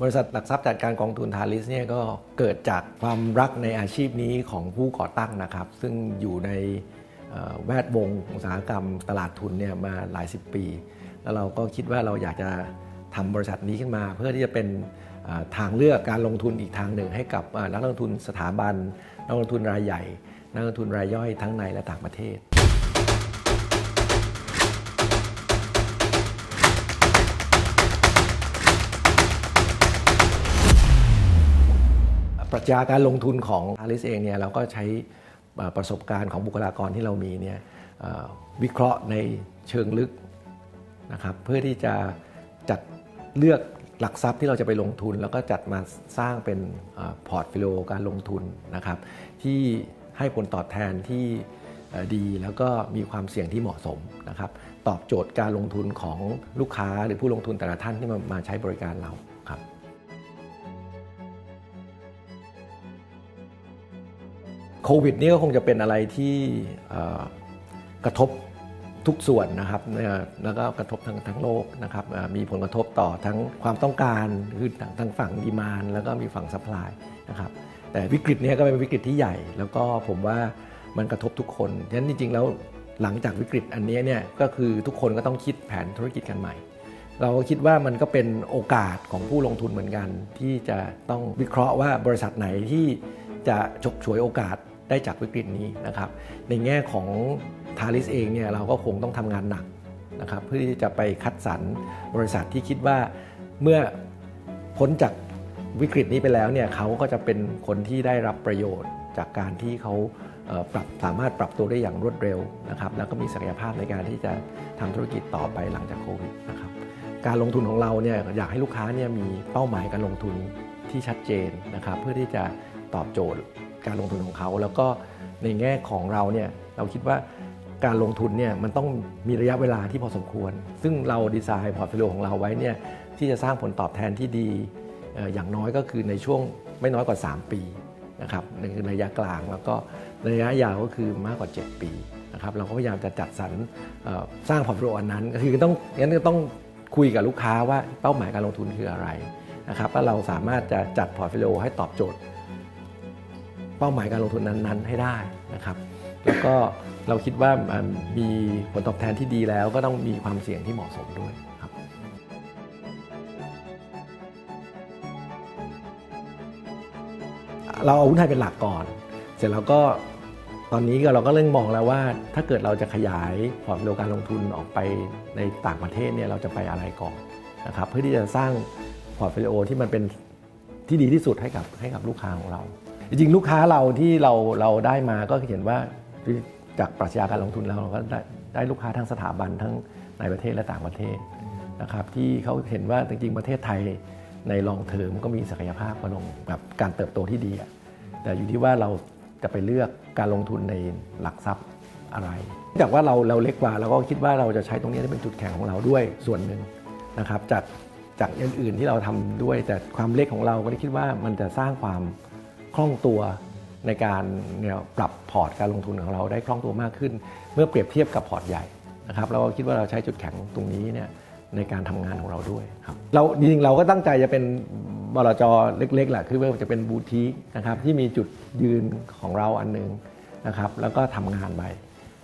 บริษัทหลักทรัพย์จัดการกองทุนทาริสเนี่ยก็เกิดจากความรักในอาชีพนี้ของผู้ก่อตั้งนะครับ ซึ่งอยู่ในแวดวงอุตสาหกรรมตลาดทุนเนี่ยมาหลายสิบปี แล้วเราก็คิดว่าเราอยากจะทำบริษัทนี้ขึ้นมา เพื่อที่จะเป็นทางเลือกการลงทุนอีกทางหนึ่งให้กับนักลงทุนสถาบัน นักลงทุนรายใหญ่ นักลงทุนรายย่อยทั้งในและต่างประเทศ ปรัชญาการลงทุนของอาริสเองเนี่ยเราก็ใช้ประสบการณ์ของบุคลากรที่เรามีเนี่ยวิเคราะห์ในเชิงลึกนะครับเพื่อที่จะจัดเลือกหลักทรัพย์ที่เราจะไปลงทุน แล้วก็จัดมาสร้างเป็นพอร์ตฟิลิโอการลงทุนนะครับ ที่ให้ผลตอบแทนที่ดีแล้วก็มีความเสี่ยงที่เหมาะสมนะครับ ตอบโจทย์การลงทุนของลูกค้าหรือผู้ลงทุนแต่ละท่านที่มามาใช้บริการเรา ครับโควิดนี่ก็คงจะเป็นอะไรที่กระทบทุกส่วนนะครับแล้วก็กระทบทั้งทั้งโลกนะครับมีผลกระทบต่อทั้งความต้องการคือทั้งฝั่งดีมานแล้วก็มีฝั่งซัพพลายนะครับแต่วิกฤตนี้ก็เป็นวิกฤตที่ใหญ่ แล้วก็ผมว่ามันกระทบทุกคนฉะนั้นจริงๆแล้วหลังจากวิกฤตอันนี้เนี่ยก็คือทุกคนก็ต้องคิดแผนธุรกิจกันใหม่ เราก็คิดว่ามันก็เป็นโอกาสของผู้ลงทุนเหมือนกัน ที่จะต้องวิเคราะห์ว่าบริษัทไหนที่จะฉกฉวยโอกาส ได้จากวิกฤตนี้นะครับ ในแง่ของทาริสเองเนี่ยเราก็คงต้องทำงานหนักนะครับเพื่อที่จะไปคัดสรรบริษัทที่คิดว่าเมื่อพ้นจากวิกฤตนี้ไปแล้วเนี่ยเขาก็จะเป็นคนที่ได้รับประโยชน์จากการที่เขาปรับสามารถปรับตัวได้อย่างรวดเร็วนะครับแล้วก็มีศักยภาพในการที่จะทำธุรกิจต่อไปหลังจากโควิดนะครับการลงทุนของเราเนี่ยอยากให้ลูกค้าเนี่ยมีเป้าหมายการลงทุนที่ชัดเจนนะครับเพื่อที่จะตอบโจทย์ การลงทุนของเขา แล้วก็ในแง่ของเราเนี่ยเราคิดว่าการลงทุนเนี่ยมันต้องมีระยะเวลาที่พอสมควร ซึ่งเราดีไซน์พอร์ตโฟลิโอของเราไว้เนี่ยที่จะสร้างผลตอบแทนที่ดีอย่างน้อยก็คือในช่วงไม่น้อยกว่า 3 ปีนะครับนั่นคือระยะกลางแล้วก็ระยะยาวก็คือมากกว่า 7 ปีนะครับเราก็พยายามจะจัดสรรสร้างพอร์ตโฟลิโออันนั้น คือต้องงั้นก็ต้องคุยกับลูกค้าว่าเป้าหมายการลงทุนคืออะไรนะครับว่าเราสามารถจะจัดพอร์ตโฟลิโอให้ตอบโจทย์ เป้าหมายการลงทุนนั้นๆ ให้ได้นะครับ แล้วก็เราคิดว่ามีผลตอบแทนที่ดีแล้วก็ต้องมีความเสี่ยงที่เหมาะสมด้วยครับเราเอาหุ้นไทยเป็นหลักก่อน เสร็จแล้วก็ตอนนี้ก็เราก็เริ่มมองแล้วว่า ถ้าเกิดเราจะขยายพอร์ตโฟลิโอการลงทุนออกไปในต่างประเทศเนี่ยเราจะไปอะไรก่อนนะครับเพื่อที่จะสร้างพอร์ตโฟลิโอที่มันเป็นที่ดีที่สุดให้กับให้กับลูกค้าของเรา จริงๆลูกค้าเราที่เราเราได้มาก็เห็นว่าจากปรัชญาการลงทุนเราเราก็ได้ได้ลูกค้าทั้งสถาบันทั้งในประเทศและต่างประเทศนะครับที่เขาเห็นว่าจริงๆประเทศไทยในลองเทอมก็มีศักยภาพมาลงแบบการเติบโตที่ดี แต่อยู่ที่ว่าเราจะไปเลือกการลงทุนในหลักทรัพย์อะไรจากว่าเราเราเล็กกว่าเราก็คิดว่าเราจะใช้ตรงนี้ได้เป็นจุดแข็งของเราด้วยส่วนหนึ่งนะครับจากจากอื่นๆที่เราทำด้วย แต่ความเล็กของเราก็ได้คิดว่ามันจะสร้างความ คล่องตัวในการเนี่ยปรับพอร์ตการลงทุนของเราได้คล่องตัวมากขึ้น เมื่อเปรียบเทียบกับพอร์ตใหญ่นะครับเราก็คิดว่าเราใช้จุดแข็งตรงนี้เนี่ยในการทำงานของเราด้วยครับเราจริงๆเราก็ตั้งใจจะเป็นบลจเล็กๆแหละคือว่าจะเป็นบูติกนะครับที่มีจุดยืนของเราอันหนึงนะครับแล้วก็ทำงานไป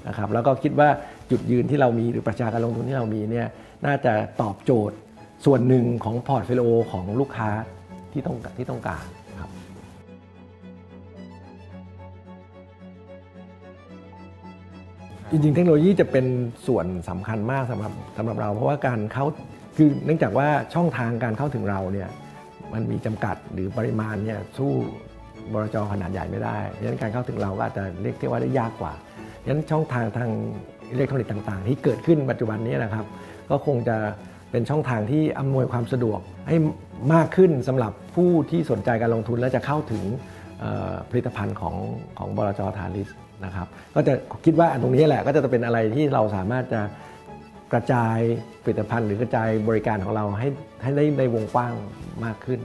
นะครับแล้วก็คิดว่าจุดยืนที่เรามีหรือประชาการลงทุนที่เรามีเนี่ยน่าจะตอบโจทย์ส่วนหนึ่งของพอร์ตโฟลิโอของลูกค้าที่ต้องที่ต้องการ จริง ๆ เทคโนโลยีจะเป็นส่วนสำคัญมากสำหรับสำหรับเรา เพราะว่าการเข้าคือเนื่องจากว่าช่องทางการเข้าถึงเราเนี่ยมันมีจำกัดหรือปริมาณเนี่ยสู้บรจขนาดใหญ่ไม่ได้ดังนั้นการเข้าถึงเราก็อาจจะเรียกได้ว่าได้ยากกว่าดังนั้นช่องทางทางอิเล็กทรอนิกส์ต่าง ๆ ที่เกิดขึ้นปัจจุบันนี้นะครับ ก็คงจะเป็นช่องทางที่อำนวยความสะดวกให้มากขึ้นสำหรับผู้ที่สนใจการลงทุนและจะเข้าถึงผลิตภัณฑ์ของของบลจทาริส นะครับก็จะคิดว่าตรงนี้แหละก็จะเป็นอะไรที่เราสามารถจะกระจายผลิตภัณฑ์หรือกระจายบริการของเราให้ให้ได้ในวงกว้างมากขึ้น